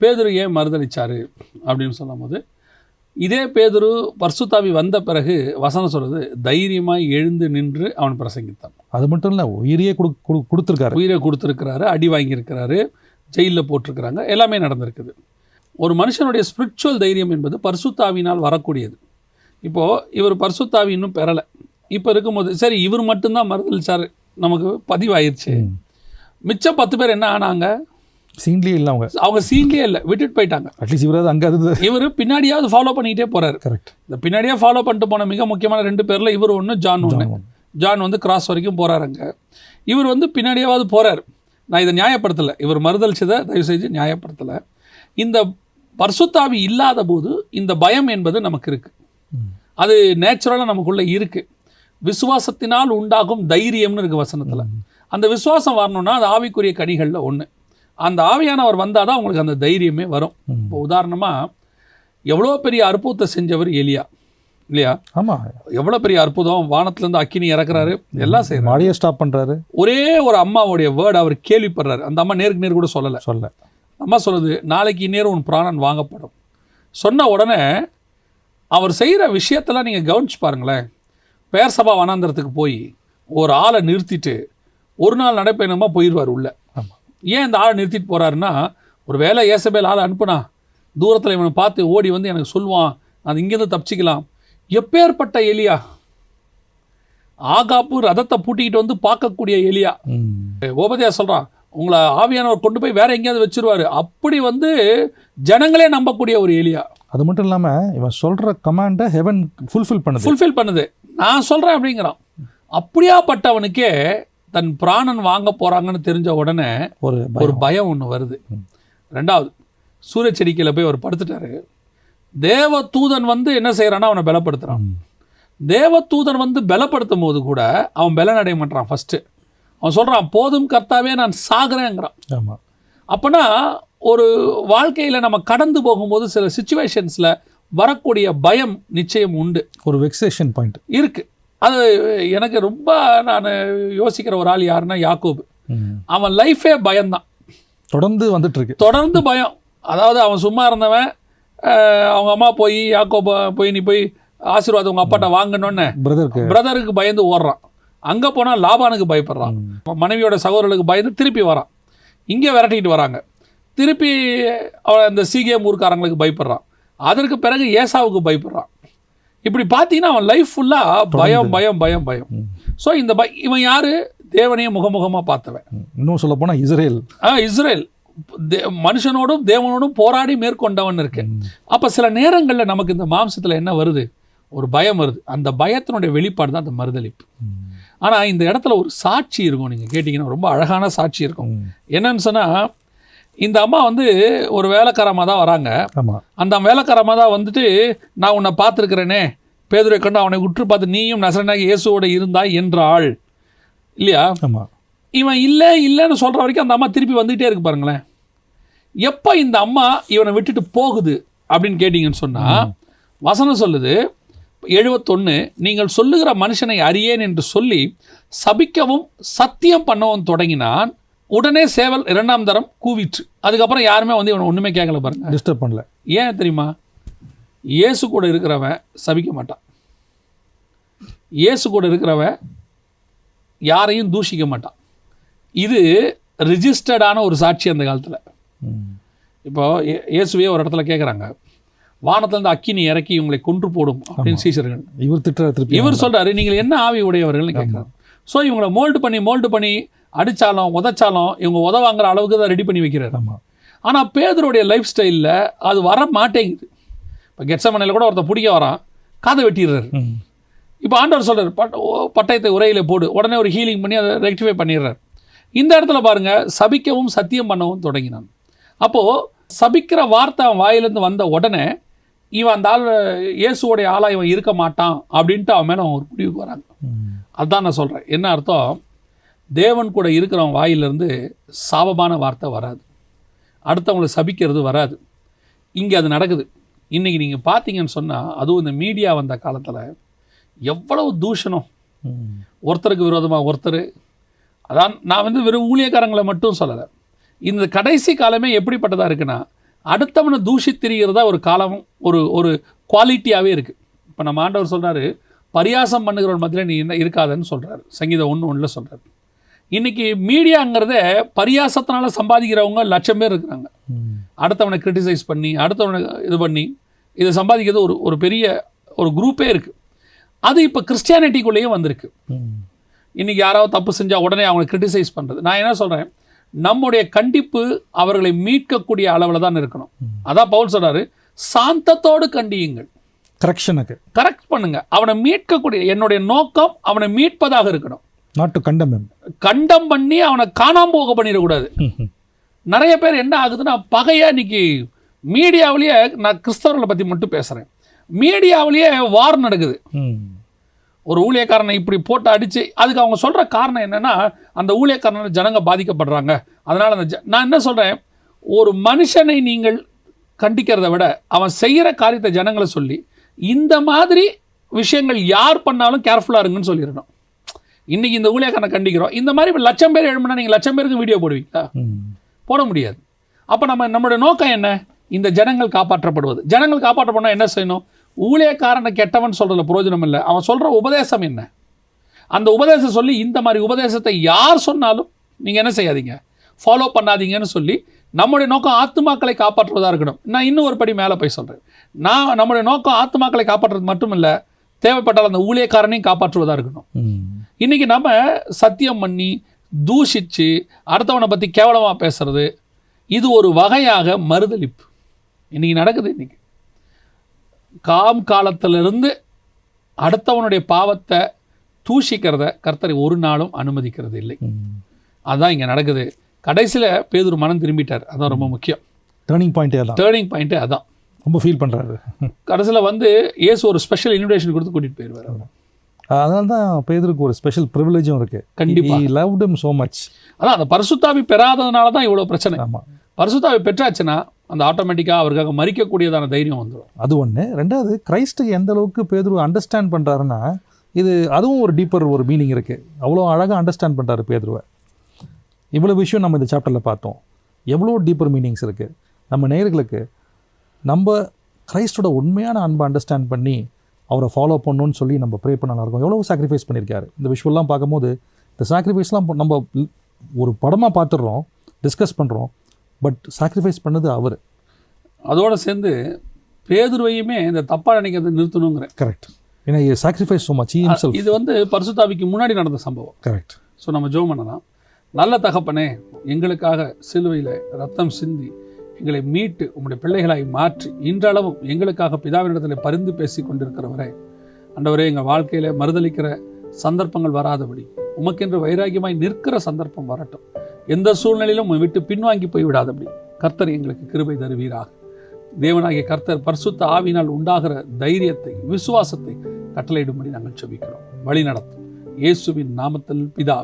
பேதுரு ஏன் மறுதளிச்சாரு அப்படின்னு சொல்லும்போது இதே பேதுரு பர்சுத்தாவி வந்த பிறகு வசனம் சொல்றது தைரியமாய் எழுந்து நின்று அவன் பிரசங்கித்தான். அது மட்டும் இல்லை உயிரியே கொடு கொடு- கொடுத்திருக்காரு. உயிரை கொடுத்துருக்கிறாரு அடி வாங்கியிருக்கிறாரு ஜெயிலில் போட்டிருக்கிறாங்க எல்லாமே நடந்திருக்குது. ஒரு மனுஷனுடைய ஸ்பிரிச்சுவல் தைரியம் என்பது பரிசுத்தாவினால் வரக்கூடியது. இப்போது இவர் பரிசுத்தாவி இன்னும் பெறலை. இப்போ இருக்கும்போது சரி இவர் மட்டும்தான் மறுதளிச்சார் நமக்கு பதிவாயிருச்சு. ம். மிச்சம் பத்து பேர் என்ன ஆனாங்க? சீன்லேயே இல்லை அவங்க. அவங்க சீன்லேயே இல்லை விட்டுட்டு போயிட்டாங்க. அட்லீஸ்ட் இவராது அங்கே அது இவர் பின்னாடியாவது ஃபாலோ பண்ணிக்கிட்டே போறாரு. கரெக்ட் இந்த பின்னாடியே ஃபாலோ பண்ணிட்டு போன மிக முக்கியமான ரெண்டு பேரில் இவர் ஒன்று ஜான் ஒன்று ஜான் வந்து கிராஸ் வரைக்கும் போறாருங்க இவர் வந்து பின்னாடியாவது போறார். நான் இதை நியாயப்படுத்தலை. இவர் மறுதளிச்சதை தயவு செஞ்சு நியாயப்படுத்தலை. இந்த பர்சுத்தாவி இல்லாத போது இந்த பயம் என்பது நமக்கு இருக்கு. அது நேச்சுரலாக நமக்குள்ள இருக்கு. விசுவாசத்தினால் உண்டாகும் தைரியம்னு இருக்கு வசனத்தில். அந்த விசுவாசம் வரணும்னா அது ஆவிக்குரிய கனிகளில் ஒன்று அந்த ஆவியானவர் வந்தால் தான் உங்களுக்கு அந்த தைரியமே வரும். இப்போ உதாரணமாக எவ்வளோ பெரிய அற்புதத்தை செஞ்சவர் எலியா? இல்லையா? ஆமாம் எவ்வளோ பெரிய அற்புதம்? வானத்துலேருந்து அக்கினி இறக்குறாரு எல்லாம் செய்கிறார் மழையை ஸ்டாப் பண்ணுறாரு ஒரே ஒரு அம்மாவுடைய வேர்டு அவர் கேள்விப்படுறாரு. அந்த அம்மா நேருக்கு நேர் கூட சொல்லலை. சொல்ல அம்மா சொல்லுது நாளைக்கு நேரம் உன் பிராணன் வாங்கப்படும். சொன்ன உடனே அவர் செய்கிற விஷயத்தெல்லாம் நீங்கள் கவனிச்சு பாருங்களேன். பேர் சபா வனாந்திரத்துக்கு போய் ஒரு ஆளை நிறுத்திட்டு ஒரு நாள் நடைப்பயணமாக போயிடுவார் உள்ள. ஏன் இந்த ஆளை நிறுத்திட்டு போறாருன்னா ஒரு வேலை ஏசபேல் ஆளை அனுப்புனா தூரத்தில் இவனை பார்த்து ஓடி வந்து எனக்கு சொல்லுவான் அது இங்கேருந்து தப்பிச்சிக்கலாம். எப்பேற்பட்ட எலியா? ஆகாப்பு ரதத்தை பூட்டிக்கிட்டு வந்து பார்க்கக்கூடிய எலியா? ஓபதியா சொல்றான் உங்களை ஆவியானவர் கொண்டு போய் வேற எங்கேயாவது வச்சிருவாரு. அப்படி வந்து ஜனங்களே நம்பக்கூடிய ஒரு எலியா. அது மட்டும் இல்லாமல் இவன் சொல்கிற கமாண்டை ஹெவன் ஃபுல்ஃபில் பண்ணுது. ஃபுல்ஃபில் பண்ணுது. நான் சொல்றேன் அப்படிங்கிறான். அப்படியாப்பட்டவனுக்கே தன் பிராணன் வாங்க போறாங்கன்னு தெரிஞ்ச உடனே ஒரு ஒரு பயம் ஒன்று வருது. ரெண்டாவது சூரிய செடிக்கையில் போய் அவர் படுத்துட்டாரு. தேவ தூதன் வந்து என்ன செய்யறான்னா அவனை பலப்படுத்துறான். ம். தேவ தூதன் வந்து பலப்படுத்தும் போது கூட அவன் பலனடைய மாட்டான் ஃபர்ஸ்ட் அவன் சொல்றான் போதும் கர்த்தாவே நான் சாகுறேங்கிறான். ஆமாம் அப்பனா ஒரு வாழ்க்கையில நம்ம கடந்து போகும்போது சில சுச்சுவேஷன்ஸ்ல வரக்கூடிய பயம் நிச்சயம் உண்டு. ஒரு வெக்ஸேஷன் பாயிண்ட் இருக்கு. அது எனக்கு ரொம்ப நான் யோசிக்கிற ஒரு ஆள் யாருன்னா யாக்கோபு. அவன் லைஃபே பயம்தான் தொடர்ந்து வந்துட்டு இருக்கு தொடர்ந்து பயம். அதாவது அவன் சும்மா இருந்தவன் அவங்க அம்மா போய் யாக்கோப போய் நீ போய் ஆசீர்வாதம் உங்க அப்பாட்ட வாங்கணுன்னு பிரதருக்கு பிரதருக்கு பயந்து ஓடுறான். அங்க போனா லாபானுக்கு பயப்படுறான். மனைவியோட சகோதரர்களுக்கு பயந்து திருப்பி வரான். இங்கே விரட்டிட்டு வராங்க. திருப்பி அவன் இந்த சீகேம் ஊர்க்காரங்களுக்கு பயப்படுறான். அதற்கு பிறகு ஏசாவுக்கு பயப்படுறான். இப்படி பார்த்தீங்கன்னா அவன் லைஃப் ஃபுல்லாக பயம் பயம் பயம் பயம். ஸோ இந்த பய இவன் யாரு? தேவனையே முகமுகமாக பார்த்தவன். இன்னும் சொல்ல போனால் இஸ்ரேல். ஆ இஸ்ரேல். தே- மனுஷனோடும் தேவனோடும் போராடி மேற்கொண்டவன் இருக்கு. அப்போ சில நேரங்களில் நமக்கு இந்த மாம்சத்தில் என்ன வருது? ஒரு பயம் வருது. அந்த பயத்தினுடைய வெளிப்பாடு தான் அந்த மறுதளிப்பு ஆனால் இந்த இடத்துல ஒரு சாட்சி இருக்கும். நீங்கள் கேட்டிங்கன்னா ரொம்ப அழகான சாட்சி இருக்கும். என்னன்னு சொன்னால் இந்த அம்மா வந்து ஒரு வேலைக்காரமாக தான் வராங்க. அந்த வேலைக்காரமாக தான் வந்துட்டு நான் உன்னை பார்த்துருக்கிறேனே. பேதுரை கண்டு அவனை உற்று பார்த்து நீயும் நசரனாகி இயேசுவோட இருந்தாய் என்றாள். இல்லையா? இவன் இல்லை இல்லைன்னு சொல்கிற வரைக்கும் அந்த அம்மா திருப்பி வந்துகிட்டே இருக்கு பாருங்களேன். எப்போ இந்த அம்மா இவனை விட்டுட்டு போகுது அப்படின்னு கேட்டிங்கன்னு சொன்னால் வசனம் சொல்லுது எழுபத்தொன்று நீங்கள் சொல்லுகிற மனுஷனை அறியேன் என்று சொல்லி சபிக்கவும் சத்தியம் பண்ணவும் தொடங்கினான். உடனே சேவல் இரண்டாம் தரம் கூவிற்று. அதுக்கப்புறம் யாருமே வந்து இவனை ஒன்றுமே கேட்கல பாருங்க. டிஸ்டர்ப் பண்ணல. ஏன் தெரியுமா? இயேசு கூட இருக்கிறவன் சபிக்க மாட்டான். இயேசு கூட இருக்கிறவன் யாரையும் தூஷிக்க மாட்டான். இது ரிஜிஸ்டர்டான ஒரு சாட்சி அந்த காலத்தில். இப்போ இயே- இயேசுவே ஒரு இடத்துல கேட்குறாங்க வானத்திலிருந்து அக்கினி இறக்கி இவங்களை கொன்று போடும் அப்படின்னு சீசர்கள் இவர் திட்டுற இவர் சொல்றாரு நீங்கள் என்ன ஆவி உடையவர்கள்னு கேட்குறாரு ஸோ இவங்களை மோல்டு பண்ணி மோல்டு பண்ணி அடிச்சாலும் உதைச்சாலும் இவங்க உதவாங்கிற அளவுக்கு தான் ரெடி பண்ணி வைக்கிறாரு ஆமாம் ஆனால் பேதருடைய லைஃப் ஸ்டைலில் அது வர மாட்டேங்குது. இப்போ கெட்சமனையில் கூட ஒருத்தன் பிடிக்க வரான் காதை வெட்டிடுறாரு. இப்போ ஆண்டவர் சொல்றாரு பட் ஓ, பட்டயத்தை உரையில போடு. உடனே ஒரு ஹீலிங் பண்ணி அதை ரெக்டிஃபை பண்ணிடுறாரு. இந்த இடத்துல பாருங்க சபிக்கவும் சத்தியம் பண்ணவும் தொடங்கினான். அப்போது சபிக்கிற வார்த்தை அவன் வாயிலேருந்து வந்த உடனே இவன் அந்த ஆள் இயேசுவோடைய ஆளா இவன் இருக்க மாட்டான் அப்படின்ட்டு அவன் மேலே அவன் ஒரு முடிவுக்கு வராங்க. அதுதான் நான் சொல்கிறேன் என்ன அர்த்தம்? தேவன் கூட இருக்கிறவன் வாயிலிருந்து சாபமான வார்த்தை வராது. அடுத்தவங்களை சபிக்கிறது வராது. இங்கே அது நடக்குது. இன்றைக்கி நீங்கள் பார்த்தீங்கன்னு சொன்னால் அதுவும் இந்த மீடியா வந்த காலத்தில் எவ்வளவு தூஷணம். ஒருத்தருக்கு விரோதமாக ஒருத்தர். அதான் நான் வந்து வெறும் ஊழியக்காரங்களை மட்டும் சொல்லலை. இந்த கடைசி காலமே எப்படிப்பட்டதாக இருக்குன்னா அடுத்தவனை தூஷி திரிகிறதா ஒரு காலம் ஒரு ஒரு குவாலிட்டியாகவே இருக்குது இப்போ நம்ம ஆண்டவர் சொல்றாரு பரியாசம் பண்ணுகிறவன் மத்தியில் நீ என்ன இருக்காதன்னு சொல்கிறார் சங்கீதம் ஒன்று ஒன்றில் சொல்கிறார் இன்னைக்கு மீடியாங்கிறத பரியாசத்தினால சம்பாதிக்கிறவங்க லட்சம் பேர் இருக்கிறாங்க. அடுத்தவனை கிரிட்டிசைஸ் பண்ணி அடுத்தவனை இது பண்ணி இதை சம்பாதிக்கிறது ஒரு ஒரு பெரிய ஒரு குரூப்பே இருக்குது அது இப்போ கிறிஸ்டியானிட்டிக்குள்ளேயே வந்திருக்கு. ம். இன்னைக்கு யாராவது தப்பு செஞ்சால் உடனே அவங்களை கிரிட்டிசைஸ் பண்ணுறது நான் என்ன சொல்கிறேன் நம்முடைய கண்டிப்பு அவர்களை மீட்கக்கூடிய அளவில் தான் இருக்கணும். அதான் பவுல் சொல்றாரு சாந்தத்தோடு கண்டியுங்கள். கரெக்ஷனுக்கு கரெக்ட் பண்ணுங்க. அவனை மீட்கக்கூடிய என்னுடைய நோக்கம் அவனை மீட்பதாக இருக்கணும். நாட் டு கண்டம். கண்டம் பண்ணி அவனை காணாம போக பண்ணிடக்கூடாது ம். நிறைய பேர் என்ன ஆகுதுன்னா பகையா இன்னைக்கு மீடியாவிலேயே நான் கிறிஸ்தவர்களை பற்றி மட்டும் பேசுகிறேன் மீடியாவிலேயே வார் நடக்குது ம். ஒரு ஊழியக்காரனை இப்படி போட்டு அடித்து அதுக்கு அவங்க சொல்கிற காரணம் என்னென்னா அந்த ஊழியக்காரனால ஜனங்க பாதிக்கப்படுறாங்க அதனால் அந்த ஜ- நான் என்ன சொல்கிறேன் ஒரு மனுஷனை நீங்கள் கண்டிக்கிறத விட அவன் செய்கிற காரியத்தை ஜனங்களை சொல்லி இந்த மாதிரி விஷயங்கள் யார் பண்ணாலும் கேர்ஃபுல்லாக இருங்கன்னு சொல்லிடணும் இன்றைக்கி இந்த ஊழியக்காரனை கண்டிக்கிறோம். இந்த மாதிரி இப்ப லட்சம் பேர் எழுப்புனா நீங்கள் லட்சம் பேருக்கு வீடியோ போடுவீங்களா. போட முடியாது. அப்போ நம்ம நம்மளுடைய நோக்கம் என்ன? இந்த ஜனங்கள் காப்பாற்றப்படுவது. ஜனங்கள் காப்பாற்றப்படணும் என்ன செய்யணும்? ஊழியக்காரனை கெட்டவன் சொல்கிறதுல பிரயோஜனம் இல்லை. அவன் சொல்கிற உபதேசம் என்ன? அந்த உபதேசம் சொல்லி இந்த மாதிரி உபதேசத்தை யார் சொன்னாலும் நீங்கள் என்ன செய்யாதீங்க. ஃபாலோ பண்ணாதீங்கன்னு சொல்லி நம்முடைய நோக்கம் ஆத்துமாக்களை காப்பாற்றுவதாக இருக்கணும். நான் இன்னும் ஒரு படி மேலே போய் சொல்கிறேன் நான் நம்முடைய நோக்கம் ஆத்துமாக்களை காப்பாற்றுறது மட்டும் இல்லை தேவைப்பட்டால் அந்த ஊழியக்காரனையும் காப்பாற்றுவதாக இருக்கணும். ம். இன்னைக்கு நம்ம சத்தியம் பண்ணி தூஷிச்சு அடுத்தவனை பற்றி கேவலமாக பேசுறது இது ஒரு வகையாக மறுதலிப்பு. இன்னைக்கு நடக்குது இன்னைக்கு. காம் காலத்திலிருந்து அடுத்தவனுடைய பாவத்தை தூஷிக்கிறத கர்த்தர் ஒரு நாளும் அனுமதிக்கிறது இல்லை ம். அதான் இங்கே நடக்குது. கடைசியில் பேதுரு மனம் திரும்பிட்டார். அதான் ரொம்ப முக்கியம். டேர்னிங் பாயிண்டே தான் டேர்னிங் பாயிண்ட்டே அதான். ரொம்ப ஃபீல் பண்ணுறாரு கடைசியில் வந்து இயேசு ஒரு ஸ்பெஷல் இன்விடேஷன் கொடுத்து கூட்டிகிட்டு போயிடுவார் அவர். அதனால தான் பேதருக்கு ஒரு ஸ்பெஷல் ப்ரிவிலேஜும் இருக்கு. கண்டிப்பா. He loved him so much. அதான் அந்த பரிசுத்தாவி பெறாததுனால தான் இவ்வளோ பிரச்சனை. ஆமாம் பரிசுத்தாவை பெற்றாச்சுன்னா அந்த ஆட்டோமேட்டிக்காக அவருக்காக மறிக்கக்கூடியதான தைரியம் வந்துடும் அது ஒன்று ரெண்டாவது கிரைஸ்ட்டுக்கு எந்த அளவுக்கு பேதுரு அண்டர்ஸ்டாண்ட் பண்ணுறாருன்னா இது அதுவும் ஒரு டீப்பர் ஒரு மீனிங் இருக்குது அவ்வளோ அழகாக அண்டர்ஸ்டாண்ட் பண்ணுறாரு பேதுருவை. இவ்வளோ விஷயம் நம்ம இந்த சாப்டரில் பார்த்தோம். எவ்வளோ டீப்பர் மீனிங்ஸ் இருக்குது நம்ம நேயர்களுக்கு நம்ம கிரைஸ்டோட உண்மையான அன்பை அண்டர்ஸ்டாண்ட் பண்ணி அவரை ஃபாலோ பண்ணணும்னு சொல்லி நம்ம ப்ரே பண்ண நல்லா இருக்கும் எவ்வளோ சாக்ரிஃபைஸ் பண்ணியிருக்காரு இந்த விஷுவல்லாம் பார்க்கும்போது இந்த சாக்ரிஃபைஸ்லாம் நம்ம ஒரு படமாக பார்த்துடுறோம் டிஸ்கஸ் பண்ணுறோம் பட் சாக்ரிஃபைஸ் பண்ணது அவர். அதோட சேர்ந்து பேதுருவையுமே இந்த தப்பா நினைக்கிறதை நிறுத்தணுங்கிறேன். கரெக்ட் ஏன்னா சாக்ரிஃபைஸ் ஸோ மச் இது வந்து பரிசுத்தாவிக்கு முன்னாடி நடந்த சம்பவம். கரெக்ட் ஸோ நம்ம ஜெபம் பண்ணலாம். நல்ல தகப்பனே எங்களுக்காக சிலுவையில் ரத்தம் சிந்தி எங்களை மீட்டு உம்முடைய பிள்ளைகளாய் மாற்றி இன்றளவும் எங்களுக்காக பிதாவினிடத்தில் பரிந்து பேசி கொண்டிருக்கிறவரே அண்டவரே எங்கள் வாழ்க்கையில் மறுதளிக்கிற சந்தர்ப்பங்கள் வராதபடி உமக்கென்று வைராகியமாய் நிற்கிற சந்தர்ப்பம் வரட்டும். எந்த சூழ்நிலையிலும் உன் விட்டு பின்வாங்கி போய் விடாதபடி கர்த்தர் எங்களுக்கு கிருபை தருவீராக. தேவனாகிய கர்த்தர் பரிசுத்த ஆவினால் உண்டாகிற தைரியத்தை விசுவாசத்தை கட்டளையிடும்படி நாங்கள் செபிக்கிறோம். வழி நடத்தும் இயேசுவின் நாமத்தில் பிதா